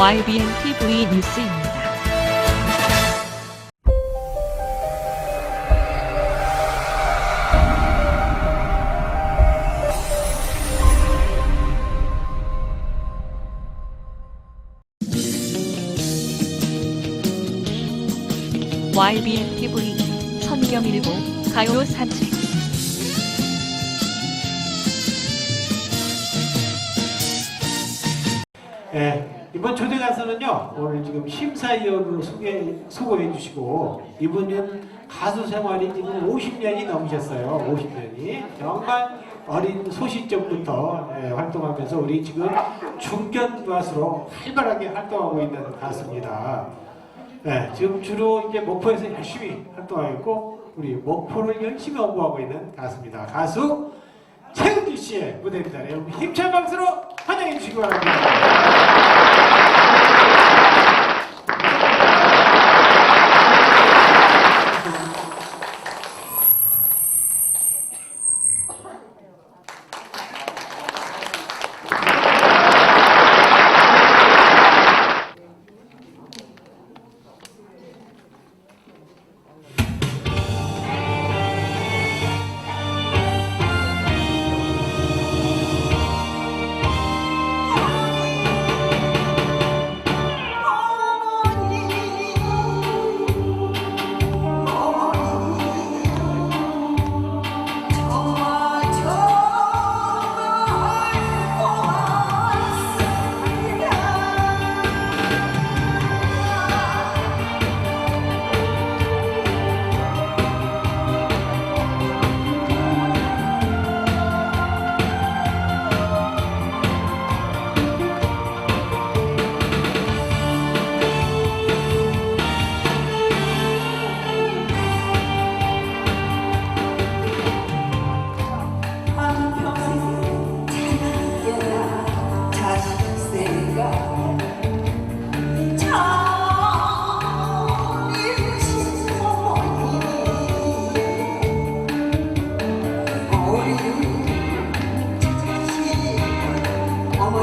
YBN TV 뉴스입니다. YBN TV 선경일보 가요 산책 예, 이번 초대 가수는요 오늘 지금 심사위원으로 소개 수고해 주시고 이분은 가수 생활이 지금 50년이 넘으셨어요. 50년이 정말 어린 소시점부터 예, 활동하면서 우리 지금 중견 가수로 활발하게 활동하고 있는 가수입니다. 예, 지금 주로 이제 목포에서 열심히 활동하고 우리 목포를 열심히 홍보하고 있는 가수입니다. 가수 최은주 씨의 무대입니다. 여러분 힘찬 박수로 환영해 주시기 바랍니다.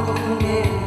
자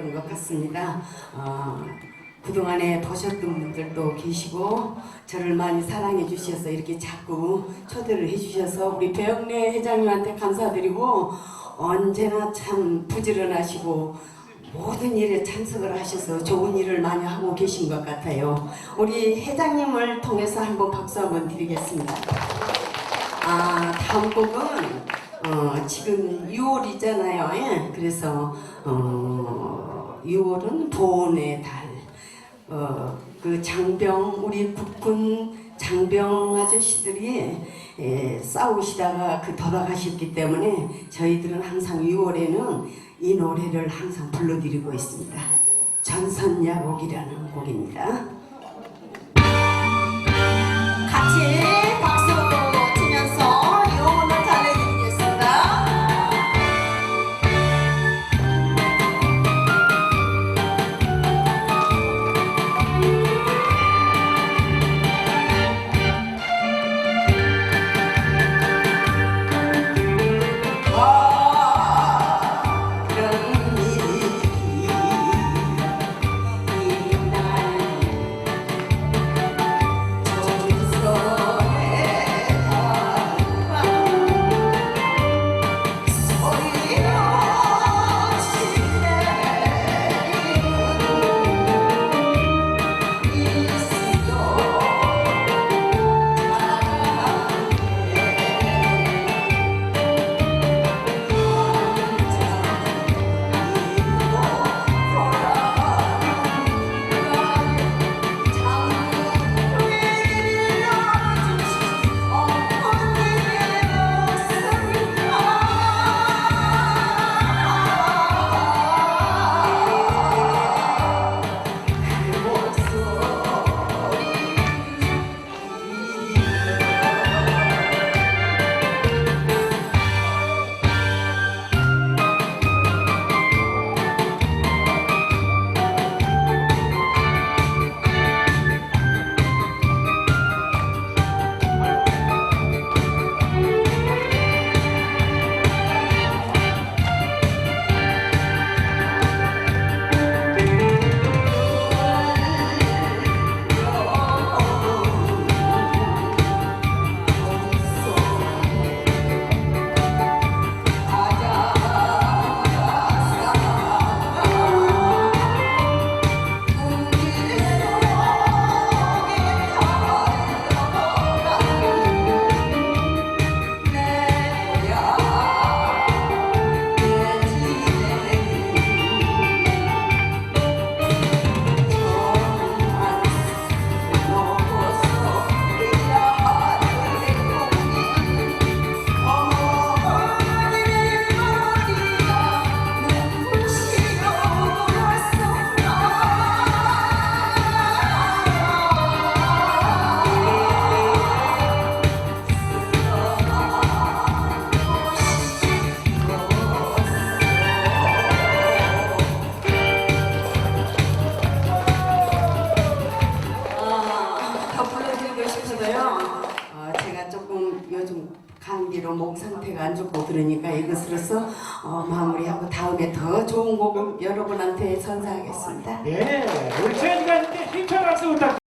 맺어졌던 것 같습니다. 어, 그동안에 보셨던 분들도 계시고 저를 많이 사랑해 주셔서 이렇게 자꾸 초대를 해 주셔서 우리 배영래 회장님한테 감사드리고 언제나 참 부지런하시고 모든 일에 참석을 하셔서 좋은 일을 많이 하고 계신 것 같아요. 우리 회장님을 통해서 한번 박수 한번 드리겠습니다. 아, 다음 곡은 어, 지금 6월이잖아요. 예? 그래서 어, 6월은 보온의 달. 어, 그 장병 우리 국군 장병 아저씨들이 예, 싸우시다가 그 돌아가셨기 때문에 저희들은 항상 6월에는 이 노래를 항상 불러드리고 있습니다. 전선야곡이라는 곡입니다. 같이 박수 어, 마무리하고 다음에 더 좋은 곡을 여러분한테 선사하겠습니다. 예, 우리 최지가 힘찬 박수 부탁드립니다.